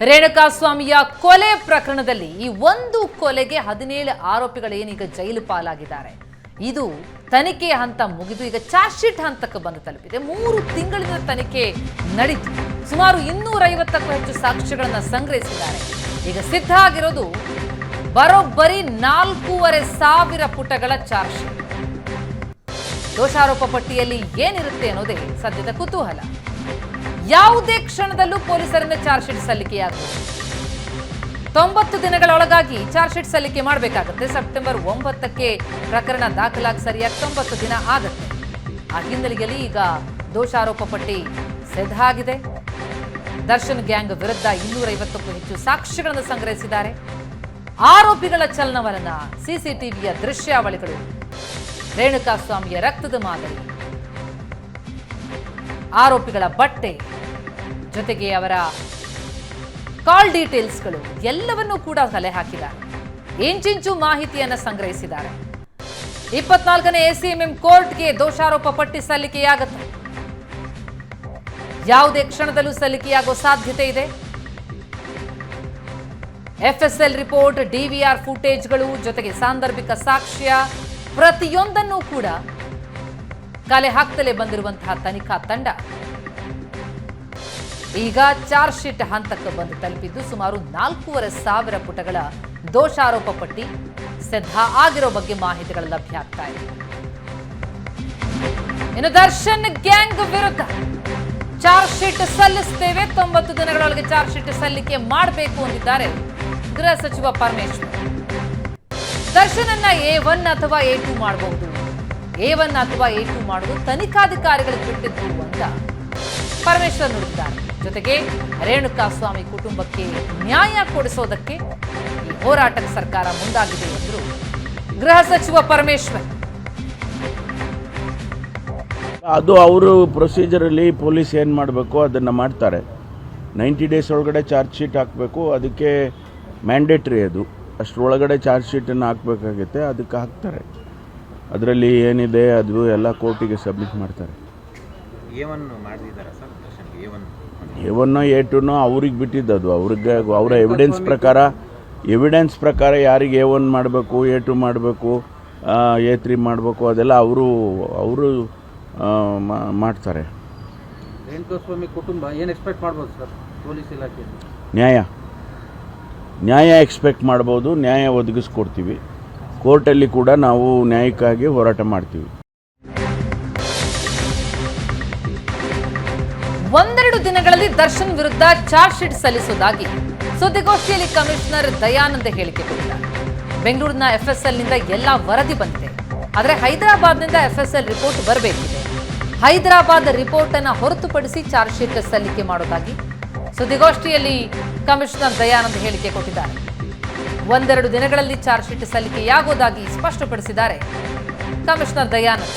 ರೇಣುಕಾಸ್ವಾಮಿಯ ಕೊಲೆ ಪ್ರಕರಣದಲ್ಲಿ ಈ ಒಂದು ಕೊಲೆಗೆ ಹದಿನೇಳು ಆರೋಪಿಗಳೇನೀಗ ಜೈಲು ಪಾಲಾಗಿದ್ದಾರೆ. ಇದು ತನಿಖೆ ಹಂತ ಮುಗಿದು ಈಗ ಚಾರ್ಜ್ ಶೀಟ್ ಹಂತಕ್ಕೆ ಬಂದು ತಲುಪಿದೆ. ಮೂರು ತಿಂಗಳಿನ ತನಿಖೆ ನಡೀತು. ಸುಮಾರು ಇನ್ನೂರೈವತ್ತಕ್ಕೂ ಹೆಚ್ಚು ಸಾಕ್ಷ್ಯಗಳನ್ನು ಸಂಗ್ರಹಿಸಿದ್ದಾರೆ. ಈಗ ಸಿದ್ಧ ಆಗಿರೋದು ಬರೋಬ್ಬರಿ ನಾಲ್ಕೂವರೆ ಸಾವಿರ ಪುಟಗಳ ಚಾರ್ಜ್ ಶೀಟ್. ದೋಷಾರೋಪ ಪಟ್ಟಿಯಲ್ಲಿ ಏನಿರುತ್ತೆ ಅನ್ನೋದೇ ಸದ್ಯದ ಕುತೂಹಲ. ಯಾವುದೇ ಕ್ಷಣದಲ್ಲೂ ಪೊಲೀಸರಿಂದ ಚಾರ್ಜ್ ಶೀಟ್ ಸಲ್ಲಿಕೆಯಾಗಬಹುದು ತೊಂಬತ್ತು ದಿನಗಳೊಳಗಾಗಿ ಚಾರ್ಜ್ ಶೀಟ್ ಸಲ್ಲಿಕೆ ಮಾಡಬೇಕಾಗುತ್ತೆ. ಸೆಪ್ಟೆಂಬರ್ ಒಂಬತ್ತಕ್ಕೆ ಪ್ರಕರಣ ದಾಖಲಾಗಿ ಸರಿಯಾಗಿ ತೊಂಬತ್ತು ದಿನ ಆಗುತ್ತೆ. ಆ ಹಿನ್ನೆಲೆಯಲ್ಲಿ ಈಗ ದೋಷಾರೋಪ ಪಟ್ಟಿ ಸಿದ್ಧ ಆಗಿದೆ ದರ್ಶನ್ ಗ್ಯಾಂಗ್ ವಿರುದ್ಧ ಇನ್ನೂರೈವತ್ತಕ್ಕೂ ಹೆಚ್ಚು ಸಾಕ್ಷ್ಯಗಳನ್ನು ಸಂಗ್ರಹಿಸಿದ್ದಾರೆ. ಆರೋಪಿಗಳ ಚಲನವಲನ, ಸಿಸಿಟಿವಿಯ ದೃಶ್ಯಾವಳಿಗಳು. ರೇಣುಕಾಸ್ವಾಮಿಯ ರಕ್ತದ ಮಾದರಿ. ಆರೋಪಿಗಳ ಬಟ್ಟೆ ಜೊತೆಗೆ ಅವರ ಕಾಲ್ ಡೀಟೇಲ್ಸ್ಗಳು ಎಲ್ಲವನ್ನೂ ಕೂಡ ಕಲೆ ಹಾಕಿದ್ದಾರೆ. ಇಂಚಿಂಚು ಮಾಹಿತಿಯನ್ನು ಸಂಗ್ರಹಿಸಿದ್ದಾರೆ. ಇಪ್ಪತ್ನಾಲ್ಕನೇ ಎಸಿಎಂಎಂ ಕೋರ್ಟ್ಗೆ ದೋಷಾರೋಪ ಪಟ್ಟಿ ಸಲ್ಲಿಕೆಯಾಗುತ್ತೆ. ಯಾವುದೇ ಕ್ಷಣದಲ್ಲೂ ಸಲ್ಲಿಕೆಯಾಗೋ ಸಾಧ್ಯತೆ ಇದೆ. ಎಫ್ಎಸ್ಎಲ್ ರಿಪೋರ್ಟ್, ಡಿವಿಆರ್ ಫುಟೇಜ್ಗಳು ಜೊತೆಗೆ ಸಾಂದರ್ಭಿಕ ಸಾಕ್ಷ್ಯ ಪ್ರತಿಯೊಂದನ್ನೂ ಕೂಡ ಕಲೆ ಹಾಕ್ತಲೇ ಬಂದಿರುವಂತಹ ತನಿಖಾ ತಂಡ. ಈಗ ಚಾರ್ಜ್ ಶೀಟ್ ಹಂತಕ್ಕೆ ಬಂದು ತಲುಪಿದ್ದು ಸುಮಾರು ನಾಲ್ಕೂವರೆ ಸಾವಿರ ಪುಟಗಳ ದೋಷಾರೋಪ ಪಟ್ಟಿ ಸಿದ್ಧ ಆಗಿರೋ ಬಗ್ಗೆ ಮಾಹಿತಿಗಳು ಲಭ್ಯ ಆಗ್ತಾ ಇದೆ. ಇನ್ನು ದರ್ಶನ್ ಗ್ಯಾಂಗ್ ವಿರುದ್ಧ ಚಾರ್ಜ್ ಶೀಟ್ ಸಲ್ಲಿಸ್ತೇವೆ. ತೊಂಬತ್ತು ದಿನಗಳೊಳಗೆ ಚಾರ್ಜ್ ಶೀಟ್ ಸಲ್ಲಿಕೆ ಮಾಡಬೇಕು ಅಂದಿದ್ದಾರೆ ಗೃಹ ಸಚಿವ ಪರಮೇಶ್ವರ್. ದರ್ಶನನ್ನ ಎ ಒನ್ ಅಥವಾ ಎ ಟು ಮಾಡಬಹುದು ಎ ಒನ್ ಅಥವಾ ಎ ಟು ಮಾಡುವುದು ತನಿಖಾಧಿಕಾರಿಗಳಿಗೆ ಬಿಟ್ಟಿದ್ದು ಅಂತ ಪರಮೇಶ್ವರ್ ನುಡಿದಿದ್ದಾರೆ ಜೊತೆಗೆ ರೇಣುಕಾಸ್ವಾಮಿ ಕುಟುಂಬಕ್ಕೆ ನ್ಯಾಯ ಕೊಡಿಸೋದಕ್ಕೆ ಈ ಹೋರಾಟಕ್ಕೆ ಸರ್ಕಾರ ಮುಂದಾಗಿದೆ ಎಂದರು. ಗೃಹ ಸಚಿವ ಪರಮೇಶ್ವರ್. ಅದು ಅವರು ಪ್ರೊಸೀಜರಲ್ಲಿ ಪೊಲೀಸ್ ಏನು ಮಾಡಬೇಕು ಅದನ್ನು ಮಾಡ್ತಾರೆ. ನೈಂಟಿ ಡೇಸ್ ಒಳಗಡೆ ಚಾರ್ಜ್ ಶೀಟ್ ಹಾಕಬೇಕು, ಅದಕ್ಕೆ ಮ್ಯಾಂಡೇಟ್ರಿ ಅದು. ಅಷ್ಟರೊಳಗಡೆ ಚಾರ್ಜ್ ಶೀಟನ್ನು ಹಾಕಬೇಕಾಗುತ್ತೆ, ಅದಕ್ಕೆ ಹಾಕ್ತಾರೆ. ಅದರಲ್ಲಿ ಏನಿದೆ ಅದು ಎಲ್ಲ ಕೋರ್ಟಿಗೆ ಸಬ್ಮಿಟ್ ಮಾಡ್ತಾರೆ ಏವನ್ ಮಾಡಿದ್ದಾರೆ ಸರ್ ದರ್ಶನ್ಗೆ ಏವನ್ ಎ ಒನ್ನೋ ಎ ಟುನೋ ಅವ್ರಿಗೆ ಬಿಟ್ಟಿದ್ದು ಅದು ಅವ್ರಿಗೆ ಅವರ ಎವಿಡೆನ್ಸ್ ಪ್ರಕಾರ ಎವಿಡೆನ್ಸ್ ಪ್ರಕಾರ ಯಾರಿಗೆ ಎ ಒನ್ ಮಾಡಬೇಕು ಎ ಟು ಮಾಡಬೇಕು ಎ ತ್ರೀ ಮಾಡಬೇಕು ಅದೆಲ್ಲ ಅವರು ಅವರು ಮಾಡ್ತಾರೆ. ಕುಟುಂಬ ಏನು ಎಕ್ಸ್ಪೆಕ್ಟ್ ಮಾಡ್ಬೋದು ಸರ್ ಪೊಲೀಸ್ ಇಲಾಖೆ ನ್ಯಾಯ. ನ್ಯಾಯ ಎಕ್ಸ್ಪೆಕ್ಟ್ ಮಾಡ್ಬೋದು ನ್ಯಾಯ ಒದಗಿಸ್ಕೊಡ್ತೀವಿ. ಕೋರ್ಟಲ್ಲಿ ಕೂಡ ನಾವು ನ್ಯಾಯಕ್ಕಾಗಿ ಹೋರಾಟ ಮಾಡ್ತೀವಿ. ಒಂದೆರಡು ದಿನಗಳಲ್ಲಿ ದರ್ಶನ್ ವಿರುದ್ಧ ಚಾರ್ಜ್ ಶೀಟ್ ಸಲ್ಲಿಸುವುದಾಗಿ ಸುದ್ದಿಗೋಷ್ಠಿಯಲ್ಲಿ ಕಮಿಷನರ್ ದಯಾನಂದ ಹೇಳಿಕೆ ಕೊಟ್ಟಿದ್ದಾರೆ. ಬೆಂಗಳೂರಿನ ಎಫ್ಎಸ್ಎಲ್ನಿಂದ ಎಲ್ಲ ವರದಿ ಬಂದಿದೆ. ಆದರೆ ಹೈದರಾಬಾದ್ನಿಂದ ಎಫ್ಎಸ್ಎಲ್ ರಿಪೋರ್ಟ್ ಬರಬೇಕಿದೆ. ಹೈದರಾಬಾದ್ ರಿಪೋರ್ಟ್ ಅನ್ನು ಹೊರತುಪಡಿಸಿ ಚಾರ್ಜ್ ಶೀಟ್ ಸಲ್ಲಿಕೆ ಮಾಡೋದಾಗಿ ಸುದ್ದಿಗೋಷ್ಠಿಯಲ್ಲಿ ಕಮಿಷನರ್ ದಯಾನಂದ್ ಹೇಳಿಕೆ ಕೊಟ್ಟಿದ್ದಾರೆ. ಒಂದೆರಡು ದಿನಗಳಲ್ಲಿ ಚಾರ್ಜ್ ಶೀಟ್ ಸಲ್ಲಿಕೆಯಾಗುವುದಾಗಿ ಸ್ಪಷ್ಟಪಡಿಸಿದ್ದಾರೆ ಕಮಿಷನರ್ ದಯಾನಂದ್.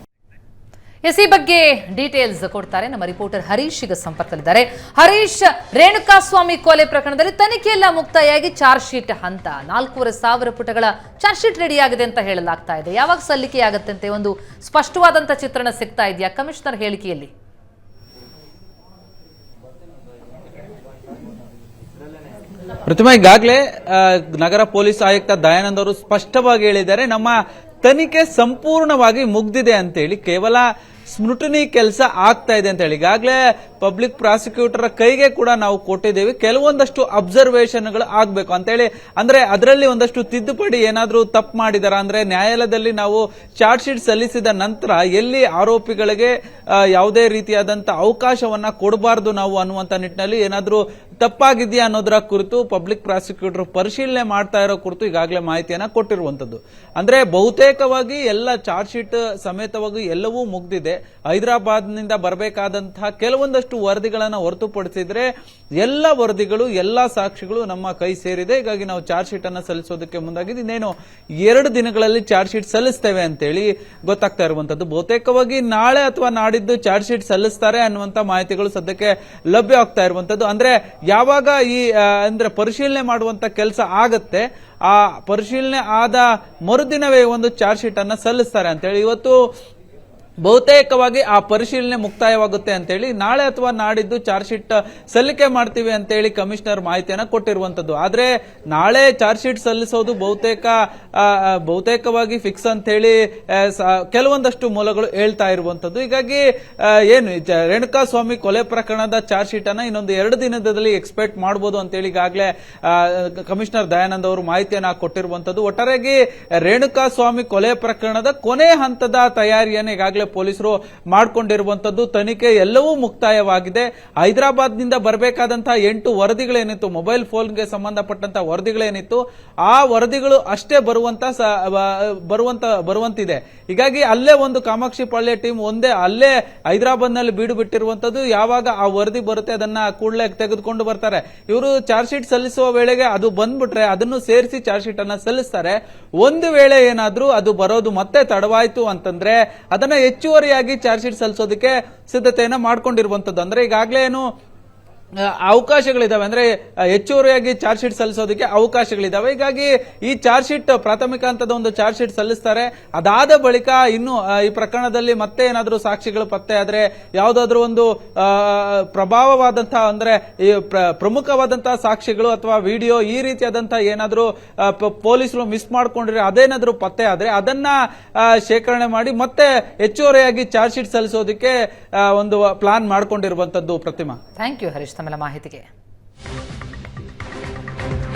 ಎಸ್ ಈ ಬಗ್ಗೆ ಡೀಟೇಲ್ಸ್ ಕೊಡ್ತಾರೆ. ನಮ್ಮ ರಿಪೋರ್ಟರ್ ಹರೀಶ್ ಈಗ ಸಂಪರ್ಕದಲ್ಲಿದ್ದಾರೆ. ಹರೀಶ್, ರೇಣುಕಾಸ್ವಾಮಿ ಕೊಲೆ ಪ್ರಕರಣದಲ್ಲಿ ತನಿಖೆಯೆಲ್ಲ ಮುಕ್ತಾಯಾಗಿ ಚಾರ್ಜ್ ಶೀಟ್ ಹಂತ. ನಾಲ್ಕೂವರೆ ಸಾವಿರ ಪುಟಗಳ ಚಾರ್ಜ್ ಶೀಟ್ ರೆಡಿ ಆಗಿದೆ ಅಂತ ಹೇಳಲಾಗ್ತಾ ಇದೆ. ಯಾವಾಗ ಸಲ್ಲಿಕೆ ಆಗತ್ತಂತೆ? ಒಂದು ಸ್ಪಷ್ಟವಾದಂತ ಚಿತ್ರಣ ಸಿಗ್ತಾ ಇದೆಯಾ? ಕಮಿಷನರ್ ಹೇಳಿಕೆಯಲ್ಲಿ. ಪ್ರತಿಮಾ, ಈಗಾಗಲೇ ನಗರ ಪೊಲೀಸ್ ಆಯುಕ್ತ ದಯಾನಂದ್ ಅವರು ಸ್ಪಷ್ಟವಾಗಿ ಹೇಳಿದ್ದಾರೆ, ನಮ್ಮ ತನಿಖೆ ಸಂಪೂರ್ಣವಾಗಿ ಮುಗ್ದಿದೆ ಅಂತೇಳಿ ಕೇವಲ ಸ್ಮೃಟನಿ ಕೆಲಸ ಆಗ್ತಾ ಇದೆ ಅಂತ ಹೇಳಿ ಈಗಾಗಲೇ ಪಬ್ಲಿಕ್ ಪ್ರಾಸಿಕ್ಯೂಟರ್ ಕೈಗೆ ಕೂಡ ನಾವು ಕೊಟ್ಟಿದ್ದೇವೆ. ಕೆಲವೊಂದಷ್ಟು ಅಬ್ಸರ್ವೇಷನ್ಗಳು ಆಗ್ಬೇಕು ಅಂತೇಳಿ. ಅಂದ್ರೆ ಅದರಲ್ಲಿ ಒಂದಷ್ಟು ತಿದ್ದುಪಡಿ ಏನಾದರೂ ತಪ್ಪು ಮಾಡಿದಾರ? ಅಂದ್ರೆ ನ್ಯಾಯಾಲಯದಲ್ಲಿ ನಾವು ಚಾರ್ಜ್ ಶೀಟ್ ಸಲ್ಲಿಸಿದ ನಂತರ ಎಲ್ಲಿ ಆರೋಪಿಗಳಿಗೆ ಯಾವುದೇ ರೀತಿಯಾದಂತ ಅವಕಾಶವನ್ನ ಕೊಡಬಾರದು ನಾವು ಅನ್ನುವಂತ ನಿಟ್ಟಿನಲ್ಲಿ ಏನಾದರೂ ತಪ್ಪಾಗಿದೆಯಾ ಅನ್ನೋದರ ಕುರಿತು ಪಬ್ಲಿಕ್ ಪ್ರಾಸಿಕ್ಯೂಟರ್ ಪರಿಶೀಲನೆ ಮಾಡ್ತಾ ಇರೋ ಕುರಿತು ಈಗಾಗಲೇ ಮಾಹಿತಿಯನ್ನ ಕೊಟ್ಟಿರುವಂತದ್ದು. ಅಂದ್ರೆ ಬಹುತೇಕವಾಗಿ ಎಲ್ಲ ಚಾರ್ಜ್ ಶೀಟ್ ಸಮೇತವಾಗಿ ಎಲ್ಲವೂ ಮುಗ್ದಿದೆ. ಹೈದರಾಬಾದ್ನಿಂದ ಬರಬೇಕಾದಂತಹ ಕೆಲವೊಂದಷ್ಟು ಕೆಲವೊಂದಷ್ಟು ವರದಿಗಳನ್ನ ಹೊರತುಪಡಿಸಿದ್ರೆ ಎಲ್ಲ ವರದಿಗಳು, ಎಲ್ಲ ಸಾಕ್ಷಿಗಳು ನಮ್ಮ ಕೈ ಸೇರಿದೆ. ಹೀಗಾಗಿ ನಾವು ಚಾರ್ಜ್ ಶೀಟ್ ಅನ್ನ ಸಲ್ಲಿಸೋದಕ್ಕೆ ಮುಂದಾಗಿದೆ ಇನ್ನೇನು ಎರಡು ದಿನಗಳಲ್ಲಿ ಚಾರ್ಜ್ ಶೀಟ್ ಸಲ್ಲಿಸ್ತೇವೆ ಅಂತೇಳಿ ಗೊತ್ತಾಗ್ತಾ ಇರುವಂತದ್ದು. ಬಹುತೇಕವಾಗಿ ನಾಳೆ ಅಥವಾ ನಾಡಿದ್ದು ಚಾರ್ಜ್ ಶೀಟ್ ಸಲ್ಲಿಸ್ತಾರೆ ಅನ್ನುವಂತ ಮಾಹಿತಿಗಳು ಸದ್ಯಕ್ಕೆ ಲಭ್ಯ ಆಗ್ತಾ ಇರುವಂತದ್ದು. ಅಂದ್ರೆ ಯಾವಾಗ ಈ ಅಂದ್ರೆ ಪರಿಶೀಲನೆ ಮಾಡುವಂತ ಕೆಲಸ ಆಗತ್ತೆ, ಆ ಪರಿಶೀಲನೆ ಆದ ಮರುದಿನವೇ ಒಂದು ಚಾರ್ಜ್ ಶೀಟ್ ಅನ್ನ ಸಲ್ಲಿಸ್ತಾರೆ ಅಂತೇಳಿ. ಇವತ್ತು ಬಹುತೇಕವಾಗಿ ಆ ಪರಿಶೀಲನೆ ಮುಕ್ತಾಯವಾಗುತ್ತೆ ಅಂತೇಳಿ, ನಾಳೆ ಅಥವಾ ನಾಡಿದ್ದು ಚಾರ್ಜ್ ಶೀಟ್ ಸಲ್ಲಿಕೆ ಮಾಡ್ತೀವಿ ಅಂತೇಳಿ ಕಮಿಷನರ್ ಮಾಹಿತಿಯನ್ನ ಕೊಟ್ಟಿರುವಂತದ್ದು. ಆದ್ರೆ, ನಾಳೆ ಚಾರ್ಜ್ ಶೀಟ್ ಸಲ್ಲಿಸೋದು ಬಹುತೇಕ ಬಹುತೇಕವಾಗಿ ಫಿಕ್ಸ್ ಅಂತ ಹೇಳಿ ಕೆಲವೊಂದಷ್ಟು ಮೂಲಗಳು ಹೇಳ್ತಾ ಇರುವಂತದ್ದು. ಹೀಗಾಗಿ ಏನು ರೇಣುಕಾ ಸ್ವಾಮಿ ಕೊಲೆ ಪ್ರಕರಣದ ಚಾರ್ಜ್ ಶೀಟ್ ಅನ್ನ ಇನ್ನೊಂದು ಎರಡು ದಿನದಲ್ಲಿ ಎಕ್ಸ್ಪೆಕ್ಟ್ ಮಾಡಬಹುದು ಅಂತೇಳಿ ಈಗಾಗಲೇ ಕಮಿಷನರ್ ದಯಾನಂದ್ ಅವರು ಮಾಹಿತಿಯನ್ನ ಕೊಟ್ಟಿರುವಂತದ್ದು. ಒಟ್ಟಾರೆಯಾಗಿ ರೇಣುಕಾ ಸ್ವಾಮಿ ಕೊಲೆ ಪ್ರಕರಣದ ಕೊನೆ ಹಂತದ ತಯಾರಿಯನ್ನು ಈಗಾಗಲೇ ಪೊಲೀಸರು ಮಾಡಿಕೊಂಡಿರುವಂತದ್ದು ತನಿಖೆ ಎಲ್ಲವೂ ಮುಕ್ತಾಯವಾಗಿದೆ. ಹೈದರಾಬಾದ್ನಿಂದ ಬರಬೇಕಾದಂತಹ ಎಂಟು ವರದಿಗಳೇನಿತ್ತು, ಮೊಬೈಲ್ ಫೋನ್ಗೆ ಸಂಬಂಧಪಟ್ಟಂತ ವರದಿಗಳೇನಿತ್ತು, ಆ ವರದಿಗಳು ಅಷ್ಟೇ ಬರುವಂತ ಬರುವಂತ ಬರುವಂತಿದೆ. ಹೀಗಾಗಿ ಅಲ್ಲೇ ಒಂದು ಕಾಮಾಕ್ಷಿ ಪಾಳ್ಯ ಟೀಮ್ ಒಂದೇ ಅಲ್ಲೇ ಹೈದರಾಬಾದ್ನಲ್ಲಿ ಬೀಡು ಬಿಟ್ಟಿರುವಂತದ್ದು ಯಾವಾಗ ಆ ವರದಿ ಬರುತ್ತೆ ಅದನ್ನ ಕೂಡಲೇ ತೆಗೆದುಕೊಂಡು ಬರ್ತಾರೆ. ಇವರು ಚಾರ್ಜ್ ಶೀಟ್ ಸಲ್ಲಿಸುವ ವೇಳೆಗೆ ಅದು ಬಂದ್ಬಿಟ್ರೆ ಅದನ್ನು ಸೇರಿಸಿ ಚಾರ್ಜ್ ಶೀಟ್ ಅನ್ನ ಸಲ್ಲಿಸ್ತಾರೆ. ಒಂದು ವೇಳೆ ಏನಾದ್ರೂ ಅದು ಬರೋದು ಮತ್ತೆ ತಡವಾಯ್ತು ಅಂತಂದ್ರೆ ಅದನ್ನ ಹೆಚ್ಚುವರಿಯಾಗಿ ಚಾರ್ಜ್ ಶೀಟ್ ಸಲ್ಲಿಸೋದಕ್ಕೆ ಸಿದ್ಧತೆಯನ್ನ ಮಾಡ್ಕೊಂಡಿರುವಂತದ್ದು. ಅಂದ್ರೆ ಈಗಾಗಲೇ ಏನು ಅವಕಾಶಗಳಿದಾವೆ. ಅಂದ್ರೆ ಹೆಚ್ಚುವರಿಯಾಗಿ ಚಾರ್ಜ್ ಶೀಟ್ ಸಲ್ಲಿಸೋದಕ್ಕೆ ಅವಕಾಶಗಳಿದಾವೆ. ಹೀಗಾಗಿ ಈ ಚಾರ್ಜ್ ಶೀಟ್ ಪ್ರಾಥಮಿಕ ಹಂತದ ಒಂದು ಚಾರ್ಜ್ ಶೀಟ್ ಸಲ್ಲಿಸ್ತಾರೆ. ಅದಾದ ಬಳಿಕ ಇನ್ನು ಈ ಪ್ರಕರಣದಲ್ಲಿ ಮತ್ತೆ ಏನಾದರೂ ಸಾಕ್ಷಿಗಳು ಪತ್ತೆ ಆದ್ರೆ, ಯಾವುದಾದ್ರೂ ಒಂದು ಪ್ರಭಾವವಾದಂತಹ ಅಂದ್ರೆ ಪ್ರಮುಖವಾದಂತಹ ಸಾಕ್ಷಿಗಳು ಅಥವಾ ವಿಡಿಯೋ ಈ ರೀತಿಯಾದಂತಹ ಏನಾದರೂ ಪೊಲೀಸರು ಮಿಸ್ ಮಾಡ್ಕೊಂಡ್ರೆ ಅದೇನಾದರೂ ಪತ್ತೆ ಆದ್ರೆ, ಅದನ್ನ ಶೇಖರಣೆ ಮಾಡಿ ಮತ್ತೆ ಹೆಚ್ಚುವರಿಯಾಗಿ ಚಾರ್ಜ್ ಶೀಟ್ ಸಲ್ಲಿಸೋದಕ್ಕೆ ಒಂದು ಪ್ಲಾನ್ ಮಾಡ್ಕೊಂಡಿರುವಂತದ್ದು ಪ್ರತಿಮಾ. ಥ್ಯಾಂಕ್ ಯು ಹರೀಶ್ ತಮ್ಮೆಲ್ಲ ಮಾಹಿತಿಗೆ.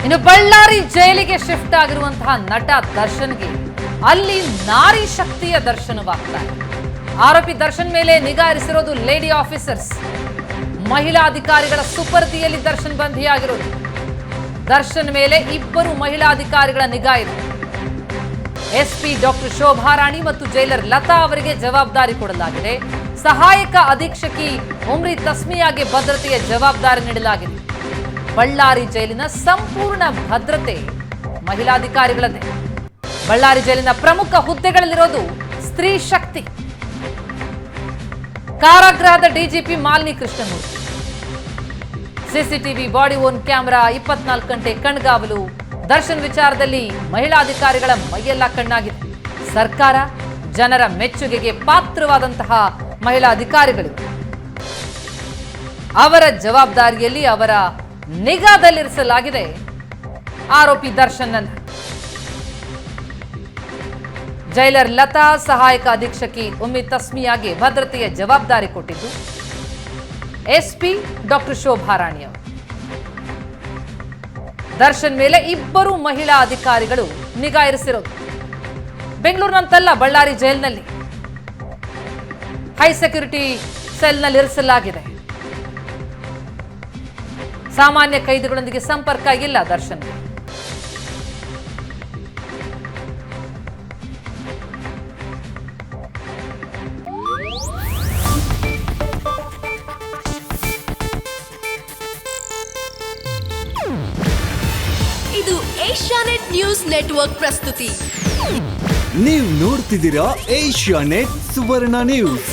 ಇನ್ನು ಬಳ್ಳಾರಿ ಜೈಲಿಗೆ ಶಿಫ್ಟ್ ಆಗಿರುವಂತಹ ನಟ ದರ್ಶನ್ಗೆ ಅಲ್ಲಿ ನಾರಿ ಶಕ್ತಿಯ ದರ್ಶನವಾಗ್ತಾ ಇದೆ. ಆರೋಪಿ ದರ್ಶನ್ ಮೇಲೆ ನಿಗಾ ಇರಿಸಿರೋದು ಲೇಡಿ ಆಫೀಸರ್ಸ್. ಮಹಿಳಾ ಅಧಿಕಾರಿಗಳ ಸುಪರ್ದಿಯಲ್ಲಿ ದರ್ಶನ್ ಬಂಧಿಯಾಗಿರೋದು. ದರ್ಶನ್ ಮೇಲೆ ಇಬ್ಬರು ಮಹಿಳಾ ಅಧಿಕಾರಿಗಳ ನಿಗಾ ಇದೆ. ಎಸ್ಪಿ ಡಾಕ್ಟರ್ ಶೋಭಾ ರಾಣಿ ಮತ್ತು ಜೈಲರ್ ಲತಾ ಅವರಿಗೆ ಜವಾಬ್ದಾರಿ ಕೊಡಲಾಗಿದೆ. ಸಹಾಯಕ ಅಧೀಕ್ಷಕಿ ಉಮ್ರಿ ತಸ್ಮಿಯಾಗೆ ಭದ್ರತೆಯ ಜವಾಬ್ದಾರಿ ನೀಡಲಾಗಿದೆ. ಬಳ್ಳಾರಿ ಜೈಲಿನ ಸಂಪೂರ್ಣ ಭದ್ರತೆ ಮಹಿಳಾಧಿಕಾರಿಗಳದ್ದೇ. ಬಳ್ಳಾರಿ ಜೈಲಿನ ಪ್ರಮುಖ ಹುದ್ದೆಗಳಲ್ಲಿರೋದು ಸ್ತ್ರೀ ಶಕ್ತಿ. ಕಾರಾಗೃಹದ DGP Malini Krishnamurthy. CCTV body on camera ಇಪ್ಪತ್ನಾಲ್ಕು ಗಂಟೆ ಕಣ್ಗಾವಲು. ದರ್ಶನ್ ವಿಚಾರದಲ್ಲಿ ಮಹಿಳಾ ಅಧಿಕಾರಿಗಳ ಮೈಯೆಲ್ಲ ಕಣ್ಣಾಗಿತ್ತು ಸರ್ಕಾರ ಜನರ ಮೆಚ್ಚುಗೆಗೆ ಪಾತ್ರವಾದಂತಹ ಮಹಿಳಾ ಅಧಿಕಾರಿಗಳು. ಅವರ ಜವಾಬ್ದಾರಿಯಲ್ಲಿ ಅವರ ನಿಗಾದಲ್ಲಿರಿಸಲಾಗಿದೆ. ಆರೋಪಿ ದರ್ಶನ್ ಜೈಲರ್ ಲತಾ ಸಹಾಯಕ ಅಧೀಕ್ಷಕಿ ಉಮ್ಮಿ ತಸ್ಮಿಯಾಗೆ ಭದ್ರತೆಯ ಜವಾಬ್ದಾರಿ ಕೊಟ್ಟಿದ್ದು. ಎಸ್ಪಿ ಡಾಕ್ಟರ್ ಶೋಭಾ ರಾಣಿ ಅವರು. ದರ್ಶನ್ ಮೇಲೆ ಇಬ್ಬರು ಮಹಿಳಾ ಅಧಿಕಾರಿಗಳು ನಿಗಾ ಇರಿಸಿರೋದು. ಬೆಂಗಳೂರಿನಂತಲ್ಲ ಬಳ್ಳಾರಿ ಜೈಲಿನಲ್ಲಿ. ಹೈ ಸೆಕ್ಯೂರಿಟಿ ಸೆಲ್ನಲ್ಲಿ ಇರಿಸಲಾಗಿದೆ. ಸಾಮಾನ್ಯ ಕೈದಿಗಳೊಂದಿಗೆ ಸಂಪರ್ಕ ಇಲ್ಲ ದರ್ಶನ್. ಇದು ಏಷ್ಯಾನೆಟ್ ನ್ಯೂಸ್ ನೆಟ್ವರ್ಕ್ ಪ್ರಸ್ತುತಿ. ನೀವು ನೋಡ್ತಿದ್ದೀರಾ ಏಷ್ಯಾ ನೆಟ್ ಸುವರ್ಣ ನ್ಯೂಸ್.